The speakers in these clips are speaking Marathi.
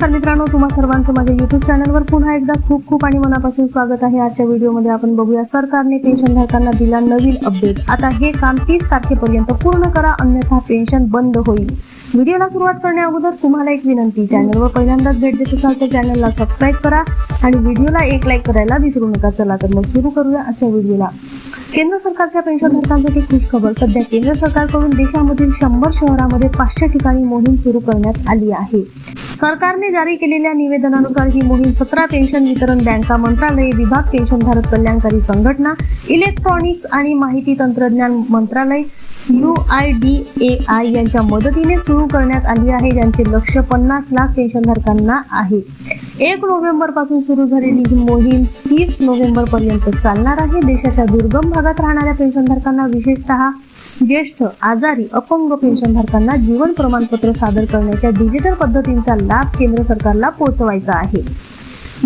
नमस्कार मित्रांनो तुम्हा सर्वांचं माझ्या युट्यूब चॅनलवर पुन्हा एकदा खूप खूप आणि मनापासून स्वागत आहे. आजच्या व्हिडिओमध्ये आपण बघूया सरकारने पेन्शनधारकांना दिला नवीन अपडेट आता हे काम तीस तारखेपर्यंत पूर्ण करा अन्यथा पेन्शन बंद होईल. व्हिडिओला सुरुवात करण्याअगोदर तुम्हाला एक विनंती चॅनलवर पहिल्यांदाच भेट देत असाल तर चॅनलला सबस्क्राईब करा आणि व्हिडिओला एक लाईक करायला विसरू नका. चला तर मग सुरू करूया आजच्या व्हिडिओला केंद्र सरकारच्या पेन्शनधारकांसाठी खुश खबर सध्या केंद्र सरकारकडून देशामधील शंभर शहरामध्ये पाचशे ठिकाणी मोहीम सुरू करण्यात आली आहे. सरकारने जारी केलेल्या निवेदनानुसार ही मोहीम सतरा पेन्शन वितरण बँका मंत्रालय विभाग पेन्शनधारक कल्याणकारी संघटना इलेक्ट्रॉनिक्स आणि माहिती तंत्रज्ञान मंत्रालय U I D A I यांच्या मदतीने सुरू करण्यात आली आहे ज्यांचे लक्ष पन्नास लाख पेन्शनधारकांना आहे. एक नोव्हेंबरपासून सुरू झालेली ही मोहीम तीस नोव्हेंबर पर्यंत चालणार आहे. देशाच्या दुर्गम भागात राहणाऱ्या पेन्शनधारकांना विशेषतः ज्येष्ठ आजारी अपंग पेन्शनधारकांना जीवन प्रमाणपत्र सादर करण्याच्या डिजिटल पद्धतींचा लाभ केंद्र सरकारला पोहोचवायचा आहे.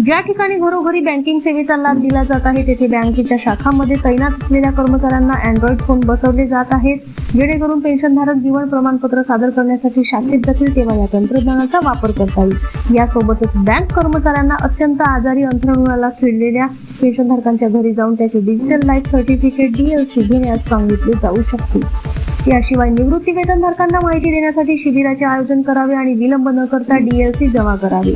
ज्या ठिकाणी घरोघरी बँकिंग सेवेचा लाभ दिला जात आहे तेथे बँकेच्या शाखामध्ये तैनात असलेल्या कर्मचाऱ्यांना अँड्रॉइड फोन बसवले जात आहेत. जेणेकरून पेन्शनधारक जीवन प्रमाणपत्र सादर करण्यासाठी शाखेत जातील तेव्हा या तंत्रज्ञानाचा वापर करता येईल. यासोबतच बँक कर्मचाऱ्यांना अत्यंत आजारी अंथरुणाला खिळलेल्या पेन्शनधारकांच्या घरी जाऊन त्याचे डिजिटल लाईफ सर्टिफिकेट डीएलसी घेण्यास सांगितले जाऊ शकते. याशिवाय निवृत्ती वेतनधारकांना माहिती देण्यासाठी शिबिराचे आयोजन करावे आणि विलंब न करता डीएलसी जमा करावे.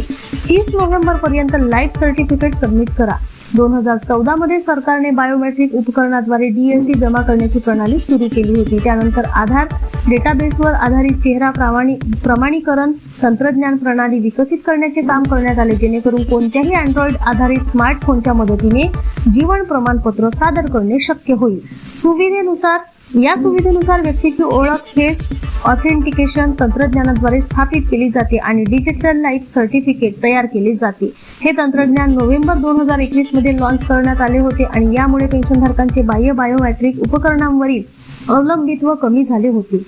तीस नोव्हेंबर पर्यंत लाईफ सर्टिफिकेट सबमिट करा. दोन हजार चौदा मध्ये सरकारने बायोमेट्रिक उपकरणाद्वारे डीएलसी जमा करण्याची प्रणाली सुरू केली होती. त्यानंतर आधार डेटाबेसवर आधारित चेहरा प्रमाणी प्रमाणीकरण तंत्रज्ञान प्रणाली विकसित करण्याचे काम करण्यात आले जेणेकरून कोणत्याही अँड्रॉइड आधारित स्मार्टफोनच्या मदतीने जीवन प्रमाणपत्र सादर करणे शक्य होईल. सुविधेनुसार या सुविधेनुसार व्यक्तीची ओळख फेस ऑथेंटिकेशन तंत्रज्ञानाद्वारे स्थापित केली जाते आणि डिजिटल लाईफ सर्टिफिकेट तयार केले जाते. हे तंत्रज्ञान नोव्हेंबर दोन हजार एकवीसमध्ये लॉन्च करण्यात आले होते आणि यामुळे पेन्शनधारकांचे बाह्य बायोमॅट्रिक उपकरणांवरील अवलंबित्व कमी झाले होते.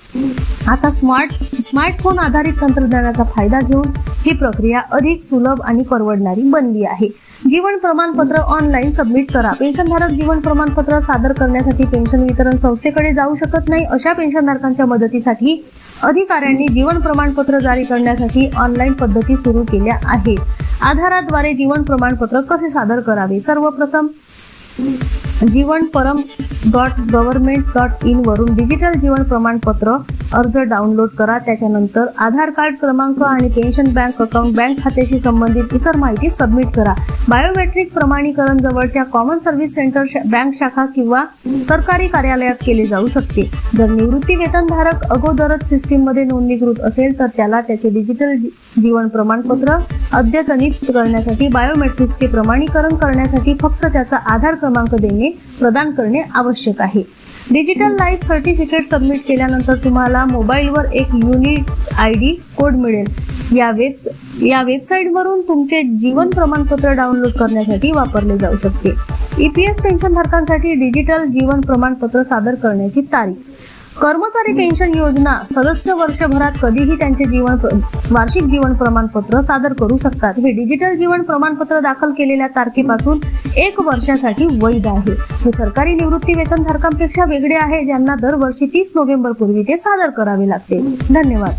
आता स्मार्ट स्मार्टफोन आधारित तंत्रज्ञानाचा फायदा घेऊन ही प्रक्रिया अधिक सुलभ आणि परवडणारी बनली आहे. जीवन प्रमाणपत्र ऑनलाईन सबमिट करा. पेन्शनधारक जीवन प्रमाणपत्र सादर करण्यासाठी पेन्शन वितरण संस्थेकडे जाऊ शकत नाही अशा पेन्शनधारकांच्या मदतीसाठी अधिकाऱ्यांनी जीवन प्रमाणपत्र जारी करण्यासाठी ऑनलाईन पद्धती सुरू केल्या आहेत. आधाराद्वारे जीवन प्रमाणपत्र कसे सादर करावे? सर्वप्रथम Jeevan Param dot government dot in वरून डिजिटल जीवन प्रमाणपत्र अर्ज डाउनलोड करा. त्याच्यानंतर आधार कार्ड क्रमांक आणि पेन्शन बँक अकाउंट बँक खात्याशी संबंधित इतर माहिती सबमिट करा. बायोमेट्रिक प्रमाणीकरण जवळच्या कॉमन सर्व्हिस सेंटर बँक शाखा किंवा सरकारी कार्यालयात केले जाऊ शकते. जर निवृत्ती वेतनधारक अगोदरच सिस्टीममध्ये नोंदणीकृत असेल तर त्याला त्याचे डिजिटल जी- जीवन प्रमाणपत्र अद्यतनित करण्यासाठी बायोमेट्रिक्सचे प्रमाणीकरण करण्यासाठी फक्त त्याचा आधार क्रमांक देणे प्रदान करणे आवश्यक आहे. डिजिटल लाईफ सर्टिफिकेट सबमिट केल्यानंतर तुम्हाला मोबाईलवर एक युनिक आय डी कोड मिळेल. या वेब या वेबसाईटवरून तुमचे जीवन प्रमाणपत्र डाउनलोड करण्यासाठी वापरले जाऊ शकते. ई पी एस पेन्शनधारकांसाठी डिजिटल जीवन प्रमाणपत्र सादर करण्याची तारीख. कर्मचारी पेन्शन योजना सदस्य वर्षभरात कधीही त्यांचे जीवन वार्षिक जीवन प्रमाणपत्र सादर करू शकतात. हे डिजिटल जीवन प्रमाणपत्र दाखल केलेल्या तारखेपासून एक वर्षासाठी वैध आहे. हे सरकारी निवृत्ती वेतनधारकांपेक्षा वेगळे आहे ज्यांना दरवर्षी तीस नोव्हेंबर पूर्वी ते सादर करावे लागते. धन्यवाद.